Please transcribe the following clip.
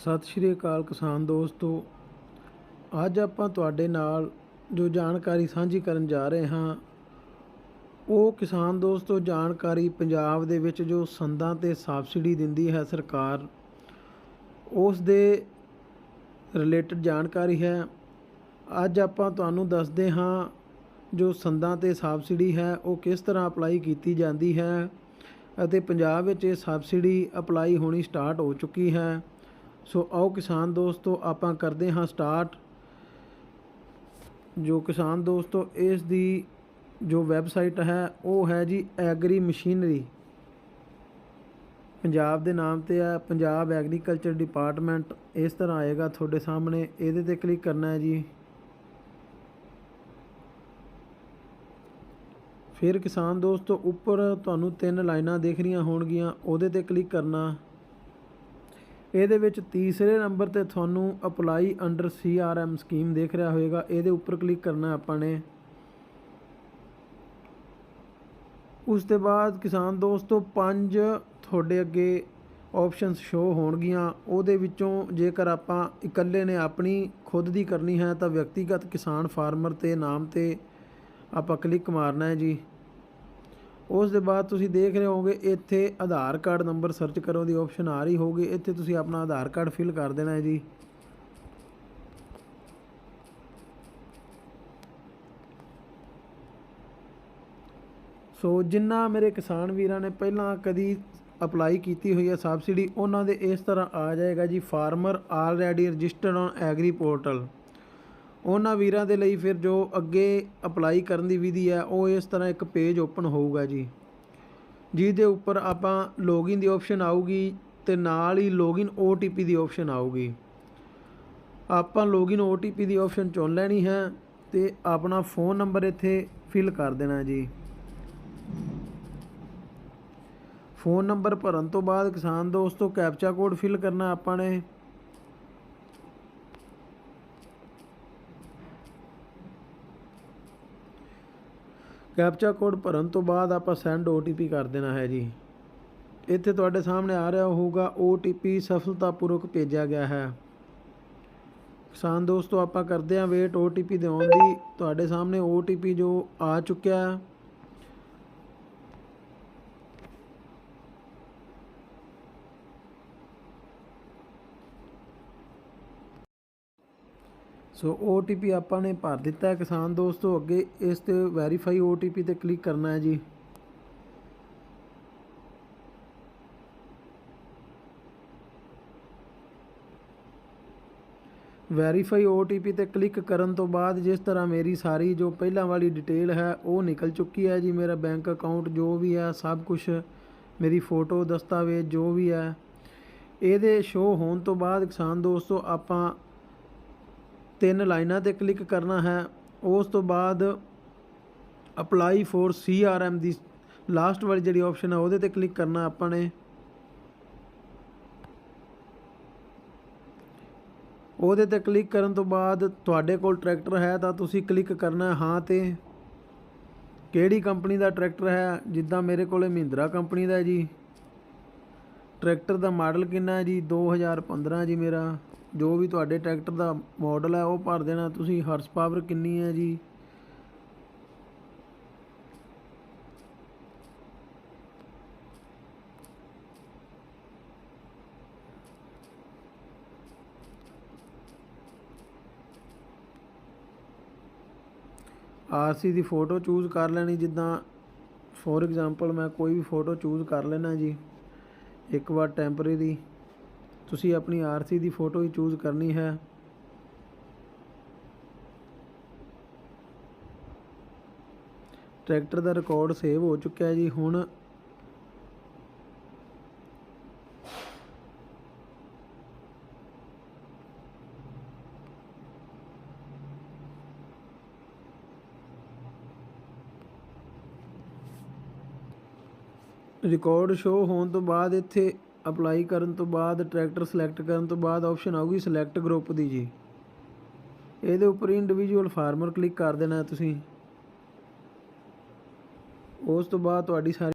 ਸਤਿ ਸ਼੍ਰੀ ਅਕਾਲ ਕਿਸਾਨ ਦੋਸਤੋ। ਅੱਜ ਆਪਾਂ ਤੁਹਾਡੇ ਨਾਲ ਜੋ ਜਾਣਕਾਰੀ ਸਾਂਝੀ ਕਰਨ ਜਾ ਰਹੇ ਹਾਂ, ਉਹ ਕਿਸਾਨ ਦੋਸਤੋ ਜਾਣਕਾਰੀ ਪੰਜਾਬ ਦੇ ਵਿੱਚ ਜੋ ਸੰਦਾਂ ਤੇ ਸਬਸਿਡੀ ਦਿੰਦੀ ਹੈ ਸਰਕਾਰ, ਉਸ ਦੇ ਰਿਲੇਟਡ ਜਾਣਕਾਰੀ ਹੈ। ਅੱਜ ਆਪਾਂ ਤੁਹਾਨੂੰ ਦੱਸਦੇ ਹਾਂ ਜੋ ਸੰਦਾਂ ਤੇ ਸਬਸਿਡੀ ਹੈ, ਉਹ ਕਿਸ ਤਰ੍ਹਾਂ ਅਪਲਾਈ ਕੀਤੀ ਜਾਂਦੀ ਹੈ ਅਤੇ ਪੰਜਾਬ ਵਿੱਚ ਇਹ ਸਬਸਿਡੀ ਅਪਲਾਈ ਹੋਣੀ ਸਟਾਰਟ ਹੋ ਚੁੱਕੀ ਹੈ। ਸੋ ਆਓ ਕਿਸਾਨ ਦੋਸਤੋ, ਆਪਾਂ ਕਰਦੇ ਹਾਂ ਸਟਾਰਟ ਜੋ ਕਿਸਾਨ ਦੋਸਤੋ, ਇਸ ਦੀ ਜੋ ਵੈਬਸਾਈਟ ਹੈ, ਉਹ ਹੈ ਜੀ ਐਗਰੀ ਮਸ਼ੀਨਰੀ ਪੰਜਾਬ ਦੇ ਨਾਮ ਤੇ ਹੈ ਪੰਜਾਬ ਐਗਰੀਕਲਚਰ ਡਿਪਾਰਟਮੈਂਟ ਇਸ ਤਰ੍ਹਾਂ ਆਏਗਾ ਤੁਹਾਡੇ ਸਾਹਮਣੇ। ਇਹਦੇ ਤੇ ਕਲਿੱਕ ਕਰਨਾ ਹੈ ਜੀ। ਫਿਰ ਕਿਸਾਨ ਦੋਸਤੋ, ਉੱਪਰ ਤੁਹਾਨੂੰ ਤਿੰਨ ਲਾਈਨਾਂ ਦਿਖ ਰਹੀਆਂ ਹੋਣਗੀਆਂ, ਉਹਦੇ ਤੇ ਕਲਿੱਕ ਕਰਨਾ। ਇਹਦੇ ਵਿੱਚ ਤੀਸਰੇ ਨੰਬਰ ਤੇ ਤੁਹਾਨੂੰ ਅਪਲਾਈ ਅੰਡਰ ਸੀਆਰਐਮ ਸਕੀਮ ਦੇਖ ਰਿਹਾ ਹੋਵੇਗਾ। ਇਹਦੇ ਉੱਪਰ ਕਲਿੱਕ ਕਰਨਾ ਆਪਾਂ ਨੇ। ਉਸ ਤੋਂ ਬਾਅਦ ਕਿਸਾਨ ਦੋਸਤੋ, ਪੰਜ ਤੁਹਾਡੇ ਅੱਗੇ ਆਪਸ਼ਨਸ ਸ਼ੋ ਹੋਣਗੀਆਂ। ਉਹਦੇ ਵਿੱਚੋਂ ਜੇਕਰ ਆਪਾਂ ਇਕੱਲੇ ਨੇ ਆਪਣੀ ਖੁਦ ਦੀ ਕਰਨੀ ਹੈ ਤਾਂ ਵਿਅਕਤੀਗਤ ਕਿਸਾਨ ਫਾਰਮਰ ਤੇ ਨਾਮ ਤੇ ਆਪਾਂ ਕਲਿੱਕ ਮਾਰਨਾ ਹੈ ਜੀ। ਉਸ ਦੇ ਬਾਅਦ ਤੁਸੀਂ ਦੇਖ ਰਹੇ ਹੋਗੇ ਇੱਥੇ ਆਧਾਰ ਕਾਰਡ ਨੰਬਰ ਸਰਚ ਕਰੋ ਦੀ ਆਪਸ਼ਨ ਆ ਰਹੀ ਹੋਗੀ ਇੱਥੇ ਤੁਸੀਂ ਆਪਣਾ ਆਧਾਰ ਕਾਰਡ ਫਿਲ ਕਰ ਦੇਣਾ ਹੈ ਜੀ। ਸੋ ਜਿੰਨਾ ਮੇਰੇ ਕਿਸਾਨ ਵੀਰਾਂ ਨੇ ਪਹਿਲਾਂ ਕਦੀ ਅਪਲਾਈ ਕੀਤੀ ਹੋਈ ਹੈ ਸਬਸਿਡੀ ਉਹਨਾਂ ਦੇ ਇਸ ਤਰ੍ਹਾਂ ਆ ਜਾਏਗਾ ਜੀ। Farmer already registered on agri portal ਉਹਨਾਂ ਵੀਰਾਂ ਦੇ ਲਈ ਫਿਰ ਜੋ ਅੱਗੇ ਅਪਲਾਈ ਕਰਨ ਦੀ ਵਿਧੀ ਹੈ, ਉਹ ਇਸ ਤਰ੍ਹਾਂ ਇੱਕ ਪੇਜ ਓਪਨ ਹੋਊਗਾ ਜੀ। ਜਿਹਦੇ ਉੱਪਰ ਆਪਾਂ ਲੌਗਇਨ ਦੀ ਆਪਸ਼ਨ ਆਊਗੀ ਤੇ ਨਾਲ ਹੀ ਲੌਗਇਨ OTP ਦੀ ਆਪਸ਼ਨ ਆਊਗੀ। ਆਪਾਂ ਲੌਗਇਨ OTP ਦੀ ਆਪਸ਼ਨ ਚੁਣ ਲੈਣੀ ਹੈ ਤੇ ਆਪਣਾ ਫੋਨ ਨੰਬਰ ਇੱਥੇ ਫਿਲ ਕਰ ਦੇਣਾ ਜੀ। ਫੋਨ ਨੰਬਰ ਭਰਨ ਤੋਂ ਬਾਅਦ ਕਿਸਾਨ ਦੋਸਤੋ ਕੈਪਚਾ ਕੋਡ ਫਿਲ ਕਰਨਾ ਆਪਾਂ ਨੇ। ਕੈਪਚਾ ਕੋਡ ਭਰਨ ਤੋਂ ਬਾਅਦ ਆਪਾਂ ਸੈਂਡ OTP ਕਰ ਦੇਣਾ ਹੈ ਜੀ। ਇੱਥੇ ਤੁਹਾਡੇ ਸਾਹਮਣੇ ਆ ਰਿਹਾ ਹੋਊਗਾ OTP ਸਫਲਤਾਪੂਰਵਕ ਭੇਜਿਆ ਗਿਆ ਹੈ। ਕਿਸਾਨ ਦੋਸਤੋ, ਆਪਾਂ ਕਰਦੇ ਹਾਂ ਵੇਟ OTP ਦੇ ਆਉਣ ਦੀ। ਤੁਹਾਡੇ ਸਾਹਮਣੇ OTP ਜੋ ਆ ਚੁੱਕਿਆ ਹੈ। ਸੋ OTP ਆਪਾਂ ਨੇ ਭਰ ਦਿੱਤਾ ਕਿਸਾਨ ਦੋਸਤੋ, ਅੱਗੇ ਇਸ ਤੇ ਵੈਰੀਫਾਈ OTP ਤੇ ਕਲਿੱਕ ਕਰਨਾ ਹੈ ਜੀ। ਵੈਰੀਫਾਈ OTP ਤੇ ਕਲਿੱਕ ਕਰਨ ਤੋਂ ਬਾਅਦ ਜਿਸ ਤਰ੍ਹਾਂ ਮੇਰੀ ਸਾਰੀ ਜੋ ਪਹਿਲਾਂ ਵਾਲੀ ਡਿਟੇਲ ਹੈ, ਉਹ ਨਿਕਲ ਚੁੱਕੀ ਹੈ ਜੀ। ਮੇਰਾ ਬੈਂਕ ਅਕਾਊਂਟ ਜੋ ਵੀ ਹੈ, ਸਭ ਕੁਝ ਮੇਰੀ ਫੋਟੋ ਦਸਤਾਵੇਜ਼ ਜੋ ਵੀ ਹੈ, ਇਹਦੇ ਸ਼ੋ ਹੋਣ ਤੋਂ ਬਾਅਦ ਕਿਸਾਨ ਦੋਸਤੋ, ਆਪਾਂ ਤਿੰਨ ਲਾਈਨਾਂ ਤੇ ਕਲਿੱਕ ਕਰਨਾ ਹੈ। ਉਸ ਤੋਂ ਬਾਅਦ ਅਪਲਾਈ ਫੋਰ ਸੀਆਰਐਮ ਦੀ ਲਾਸਟ ਵਾਲੀ ਜਿਹੜੀ ਆਪਸ਼ਨ ਹੈ ਉਹਦੇ ਤੇ ਕਲਿੱਕ ਕਰਨਾ ਆਪਾਂ ਨੇ। ਉਹਦੇ ਤੇ ਕਲਿੱਕ ਕਰਨ ਤੋਂ ਬਾਅਦ ਤੁਹਾਡੇ ਕੋਲ ਟਰੈਕਟਰ ਹੈ ਤਾਂ ਤੁਸੀਂ ਕਲਿੱਕ ਕਰਨਾ ਹਾਂ ਤੇ। ਕਿਹੜੀ ਕੰਪਨੀ ਦਾ ਟਰੈਕਟਰ ਹੈ? ਜਿੱਦਾਂ ਮੇਰੇ ਕੋਲੇ ਮਹਿੰਦਰਾ ਕੰਪਨੀ ਦਾ ਹੈ ਜੀ। ਟਰੈਕਟਰ ਦਾ ਮਾਡਲ ਕਿੰਨਾ ਹੈ ਜੀ? 2015 ਜੀ ਮੇਰਾ। ਜੋ ਵੀ ਤੁਹਾਡੇ ਟਰੈਕਟਰ ਦਾ ਮਾਡਲ ਹੈ, ਉਹ ਭਰ ਦੇਣਾ। ਤੁਸੀਂ ਹਾਰਸ ਪਾਵਰ ਕਿੰਨੀ ਹੈ ਜੀ? ਆਰਸੀ ਦੀ ਫੋਟੋ ਚੂਜ਼ ਕਰ ਲੈਣੀ। ਜਿੱਦਾਂ ਫੋਰ ਐਗਜ਼ਾਮਪਲ ਮੈਂ ਕੋਈ ਵੀ ਫੋਟੋ ਚੂਜ਼ ਕਰ ਲੈਣਾ ਜੀ। ਇੱਕ ਵਾਰ ਟੈਂਪਰੇਰੀ ਤੁਸੀਂ ਆਪਣੀ ਆਰਸੀ ਦੀ ਫੋਟੋ ਹੀ ਚੂਜ਼ ਕਰਨੀ ਹੈ। ਟਰੈਕਟਰ ਦਾ ਰਿਕਾਰਡ ਸੇਵ ਹੋ ਚੁੱਕਿਆ ਹੈ ਜੀ, ਹੁਣ ਰਿਕਾਰਡ ਸ਼ੋ ਹੋਣ ਤੋਂ ਬਾਅਦ ਇੱਥੇ ਅਪਲਾਈ ਕਰਨ ਤੋਂ ਬਾਅਦ ਟਰੈਕਟਰ ਸਿਲੈਕਟ ਕਰਨ ਤੋਂ ਬਾਅਦ ਆਪਸ਼ਨ ਆਊਗੀ ਸਿਲੈਕਟ ਗਰੁੱਪ ਦੀ ਜੀ। ਇਹਦੇ ਉੱਪਰ ਇੰਡੀਵਿਜੂਅਲ ਫਾਰਮਰ ਕਲਿੱਕ ਕਰ ਦੇਣਾ ਤੁਸੀਂ। ਉਸ ਤੋਂ ਬਾਅਦ ਤੁਹਾਡੀ ਸਾਰੀ